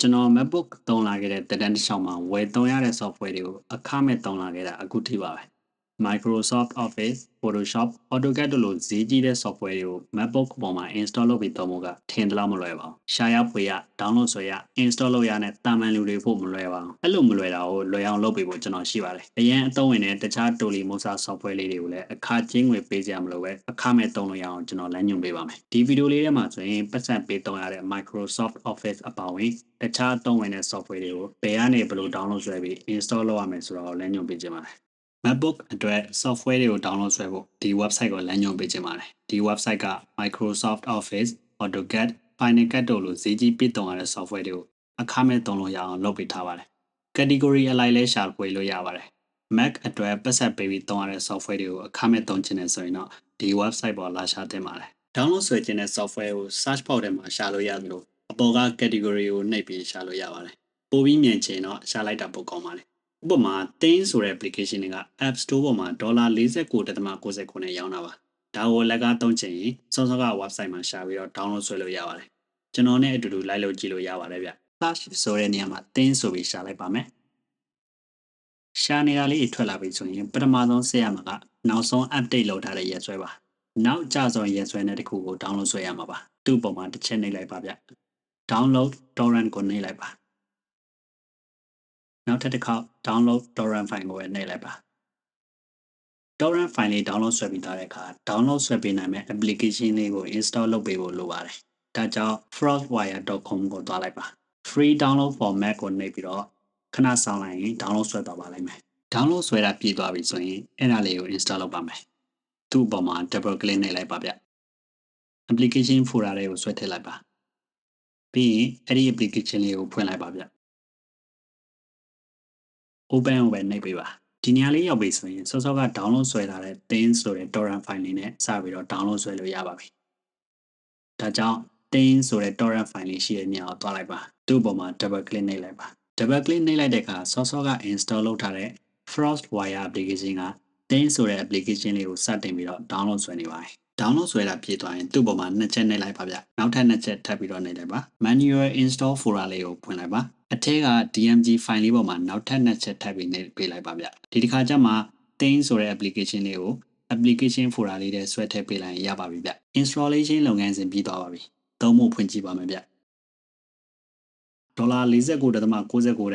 ကျွန်တော် MacBook သုံးလာခဲ့တဲ့တက်တန်းတစ်လျှောက်မှာဝယ်သုံးရတဲ့ software တွေကိုအခမဲ့သုံးလာခဲ့တာအခုထိပါပဲ Microsoft Office, Photoshop, AutoCAD တို့လိုဈေးကြီးတဲ့ software တွေကို MacBook ပေါ်မှာ install လုပ်ပြီးသုံးဖို့ကထင်တယ်လို့မလွယ်ပါဘူး။ရှာရဖွေရ download ဆွဲရ install လုပ်ရနဲ့တာမန်လူတွေဖို့မလွယ်ပါဘူး။အဲ့လိုမလွယ်တာကိုလွယ်အောင်လုပ်ပေးဖို့ကျွန်တော်ရှိပါတယ်။အရင်အသုံးဝင်တဲ့တခြား Tolly Mosa software လေးတွေကိုလည်းအခကျင်းငွေပေးကြရမလို့ပဲအခမဲ့သုံးလို့ရအောင်ကျွန်တော်လမ်းညွှန်ပေးပါမယ်။ဒီဗီဒီယိုလေးထဲမှာဆိုရင်ပတ်စံပေးသုံးရတဲ့ Microsoft Office အပါအဝင်တခြားသုံးဝင်တဲ့ software တွေကိုဘယ်ကနေဘယ်လို download ဆွဲပြီး install လုပ်ရမယ်ဆိုတာကိုလမ်းညွှန်ပေးခြင်းပါတယ် MacBook အတွက် software တွေကို download ဆွဲဖို့ဒီ website ကိုလမ်းညွှန်ပေးခြင်းပါတယ်ဒီ website က Microsoft Office, AutoCAD, Final Cut တို့လိုဈေးကြီးပြည့်တုံရတဲ့ software တွေကိုအခမဲ့သုံးလို့ရအောင်လုပ်ပေးထားပါတယ် category အလိုက်လဲရှာဖွေလို့ရပါတယ် Mac အတွက်ပတ်ဆက်ပေးပြီးသုံးရတဲ့ software တွေကိုအခမဲ့သုံးချင်တယ်ဆိုရင်တော့ဒီ website ပေါ်လာရှာသင့်ပါတယ် download ဆွဲခြင်းတဲ့ software ကို search box ထဲမှာရှာလို့ရသလိုအပေါ်က category ကိုနှိပ်ပြီးရှာလို့ရပါတယ်ပိုပြီးမြင်ချင်တော့ရှာလိုက်တာပိုကောင်းပါတယ် ဥပမာ Think ဆိုတဲ့ application တွေက App Store ပေါ်မှာဒေါ်လာ49.99နဲ့ရောင်းတာပါဒါကိုလက်ကသုံးချင်ရင်စောစောက website မှာရှာပြီးတော့ download ဆွဲလို့ရပါတယ်ကျွန်တော်နဲ့အတူတူလိုက်လို့ကြည့်လို့ရပါတယ်ဗျ search ဆိုတဲ့နေရာမှာ Think ဆိုပြီးရှာလိုက်ပါမယ်ရှာနေတာလေးထွက်လာပြီဆိုရင်ပထမဆုံးဆက်ရမှာကနောက်ဆုံး update လုပ်ထားတဲ့ရက်စွဲပါနောက်ကြဆုံးရက်စွဲနဲ့တခုကို download ဆွဲရမှာပါသူ့ပုံမှာတစ်ချက်နှိပ်လိုက်ပါဗျ download torrent ကိုနှိပ်လိုက်ပါ နောက်ထပ်တစ်ခေါက် download torrent file ကိုနှိပ်လိုက်ပါ torrent file လေး download ဆွဲပြီးသားတဲ့အခါ download ဆွဲပေးနိုင်မဲ့ application လေးကို install လုပ်ပေးဖို့လိုပါတယ်ဒါကြောင့် frostwire.com ကိုသွားလိုက်ပါ free download for mac ကိုနှိပ်ပြီးတော့ခဏစောင့်လိုက်ရင် download ဆွဲသွားပါလိမ့်မယ် download ဆွဲတာပြည့်သွားပြီဆိုရင်အဲ့ဒါလေးကို install လုပ်ပါမယ်သူ့အပေါ်မှာ double click နှိပ်လိုက်ပါဗျ application folder တွေကိုဆွဲထည့်လိုက်ပါပြီးရင်အဲ့ဒီ application လေးကိုဖွင့်လိုက်ပါဗျ open ကိုပဲနှိပ်ပေးပါဒီနေရာလေးရောက်ပြီဆိုရင်စောစောက download ဆွဲထားတဲ့ thin ဆိုတဲ့ torrent file လေးနဲ့စပြီးတော့ download ဆွဲလို့ရပါပြီဒါကြောင့် thin ဆိုတဲ့ torrent file လေးရှိတဲ့နေရာကိုသွားလိုက်ပါသူ့ပေါ်မှာ double click နှိပ်လိုက်ပါ double click နှိပ်လိုက်တဲ့အခါစောစောက install လုပ်ထားတဲ့ frostwire application က thin ဆိုတဲ့ application လေးကိုစတင်ပြီးတော့ download ဆွဲနေပါတယ် download ဆွဲတာပြည့်သွားရင်သူ့ပေါ်မှာနှစ်ချက်နှိပ်လိုက်ပါဗျနောက်ထပ်နှစ်ချက်ထပ်ပြီးတော့နှိပ်လိုက်ပါ manual install folder လေးကိုဖွင့်လိုက်ပါအထက်က DMG file လေးပေါ်မှာနောက်ထပ်နှစ်ချက်ထပ်ပြီးနှိပ်ပေးလိုက်ပါဗျဒီတစ်ခါကျမှ Think ဆိုတဲ့ application လေးကို application folder လေးထဲဆွဲထည့်ပေးလိုက်ရင်ရပါပြီဗျ installation လုပ်ငန်းစဉ်ပြီးသွားပါပြီသုံးဖို့ဖွင့်ကြည့်ပါမယ်ဗျဒေါ်လာ49.99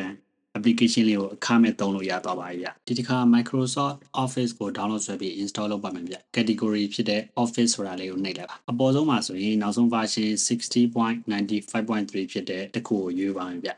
တန်း application လေးကိုအခမဲ့သုံးလို့ရသွားပါပြီဗျဒီတစ်ခါ Microsoft Office ကို download ဆွဲပြီး install လုပ်ပါမယ်ဗျ category ဖြစ်တဲ့ Office ဆိုတာလေးကိုနှိပ်လိုက်ပါအပေါ်ဆုံးမှာဆိုရင်နောက်ဆုံး version 60.95.3ဖြစ်တဲ့တစ်ခုကိုရွေးပါမယ်ဗျ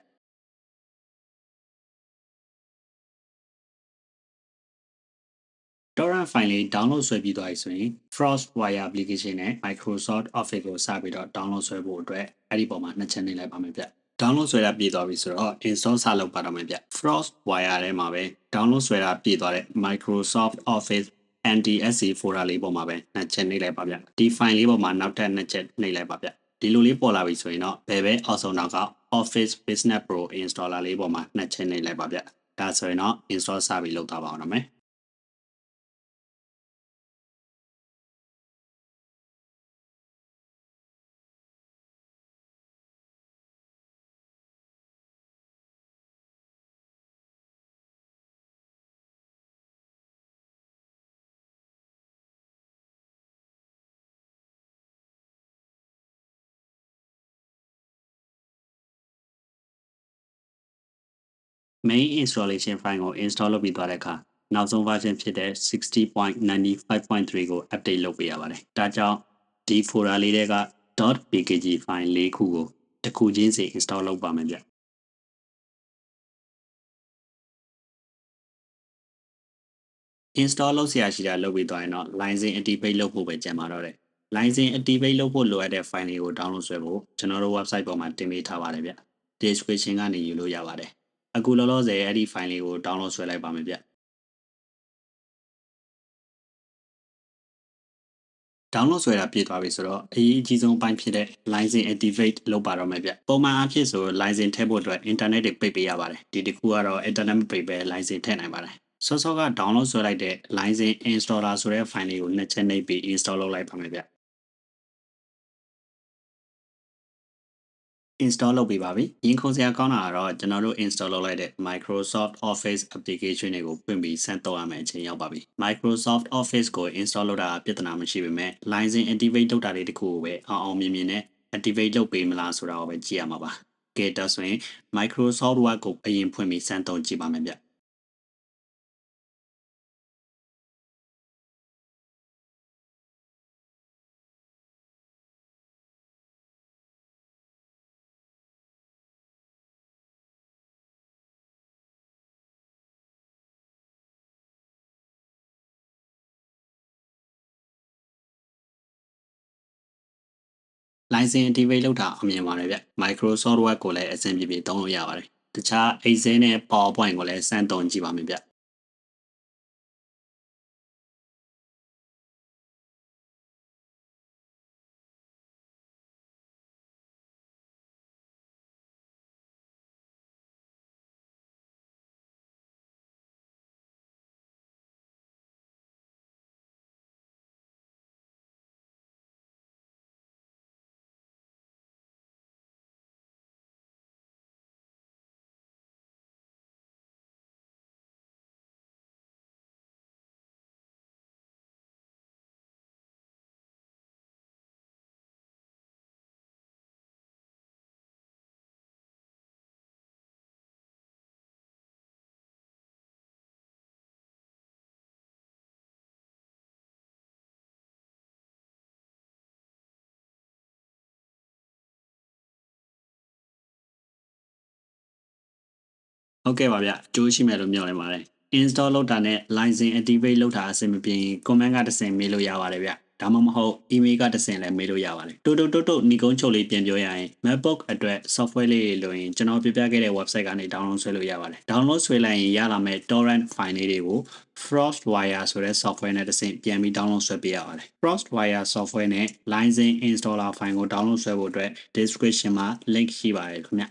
torrent file လေး download ဆွဲပြီးသွားပြီဆိုရင် frostwire application နဲ့ Microsoft Office ကိုစပြီးတော့ download ဆွဲဖို့အတွက်အဲ့ဒီပုံမှာနှစ်ချက်နှိပ်လိုက်ပါမယ်ဗျ download ဆွဲတာပြည့်သွားပြီဆိုတော့ install စလုပ်ပါတော့မယ်ဗျ frostwire ထဲမှာပဲ download ဆွဲတာပြည့်သွားတဲ့ Microsoft Office NTSC folder လေးပေါ်မှာပဲနှစ်ချက်နှိပ်လိုက်ပါဗျဒီ file လေးပေါ်မှာနောက်ထပ်နှစ်ချက်နှိပ်လိုက်ပါဗျဒီလိုလေးပေါ်လာပြီဆိုရင်တော့ဘယ်ပဲအောက်ဆုံးနောက်က Office Business Pro installer လေးပေါ်မှာနှစ်ချက်နှိပ်လိုက်ပါဗျဒါဆိုရင်တော့ install စပြီးလုပ်သွားပါအောင်နော်မယ်။ main installation file ကို install လုပ်ပြီးသွားတဲ့အခါနောက်ဆုံး version ဖြစ်တဲ့60.95.3ကို update လုပ်ပေးရပါတယ်။ဒါကြောင့်ဒီ folder လေးတွေက .pkg file ၄ခုကိုတစ်ခုချင်းစီ install လုပ်ပါမယ်ဗျ။ install လုပ်ဆရာရှိတာလုပ်ပြီးသွားရင်တော့ license activate လုပ်ဖို့ပဲကြံပါတော့တယ်။ license activate လုပ်ဖို့လိုအပ်တဲ့ file တွေကို download ဆွဲဖို့ကျွန်တော်တို့ website ပေါ်မှာတင်ပေးထားပါတယ်ဗျ။ description ကနေယူလို့ရပါတယ်။ အခုလောလောဆယ်အဲ့ဒီ file လေးကို download ဆွဲလိုက်ပါမယ်ဗျ။ download ဆွဲတာပြည့်သွားပြီဆိုတော့အရေးအကြီးဆုံးအပိုင်းဖြစ်တဲ့ license activate လုပ်ပါတော့မယ်ဗျပုံမှန်အဖြစ်ဆို license ထည့်ဖို့အတွက် internet တွေပိတ်ပေးရပါတယ်ဒီတစ်ခုကတော့ internet မပိတ်ပဲ license ထည့်နိုင်ပါတယ်စောစောက download ဆွဲလိုက်တဲ့ license installer ဆိုတဲ့ file လေးကိုနှစ်ချက်နှိပ်ပြီး install လုပ်လိုက်ပါမယ်ဗျ install လုပ်ပြီးပါပြီ။ရင်ခုန်စရာကောင်းတာကတော့ကျွန်တော်တို့ install လုပ်လိုက်တဲ့ Microsoft Office application တွေကိုဖွင့်ပြီးစမ်းသုံးရမယ့်အချိန်ရောက်ပါပြီ။ Microsoft Office ကို install လုပ်တာပြဿနာမရှိပေမဲ့ license activate လုပ်တာတွေတခုကိုပဲအောင်အောင်မြင်မြင်နဲ့ activate လုပ်ပေးမလားဆိုတာကိုပဲကြည့်ရမှာပါ။ကဲဒါဆိုရင် Microsoft Word ကိုအရင်ဖွင့်ပြီးစမ်းသုံးကြည့်ပါမယ်ဗျ။ license activate လုပ်တာအမြင်ပါတယ်ဗျ Microsoft Word ကိုလည်းအဆင်ပြေပြေသုံးလို့ရပါတယ်တခြား Excel နဲ့ PowerPoint ကိုလည်းစမ်းသုံးကြည့်ပါမယ်ဗျ ဟုတ်ကဲ့ပါဗျအကျိုးရှိမယ်လို့မျှော်လင့်ပါတယ် install လုပ်တာနဲ့ license activate လုပ်တာအဆင်မပြေရင် comment ကတစ်ဆင့်မေးလို့ရပါတယ်ဗျဒါမှမဟုတ် email ကတစ်ဆင့်လည်းမေးလို့ရပါတယ်တိုးတိုးတိုးတိုးညီကုန်းချုပ်လေးပြန်ပြောရရင် MacBook အတွက် software လေးတွေလိုရင်ကျွန်တော်ပြပြခဲ့တဲ့ website ကနေ download ဆွဲလို့ရပါတယ် download ဆွဲလိုက်ရင်ရလာမယ့် torrent file လေးတွေကို Frostwire ဆိုတဲ့ software နဲ့တစ်ဆင့်ပြန်ပြီး download ဆွဲပေးရပါတယ် Frostwire software နဲ့ license installer file ကို download ဆွဲဖို့အတွက် description မှာ link ရှိပါတယ်ခင်ဗျ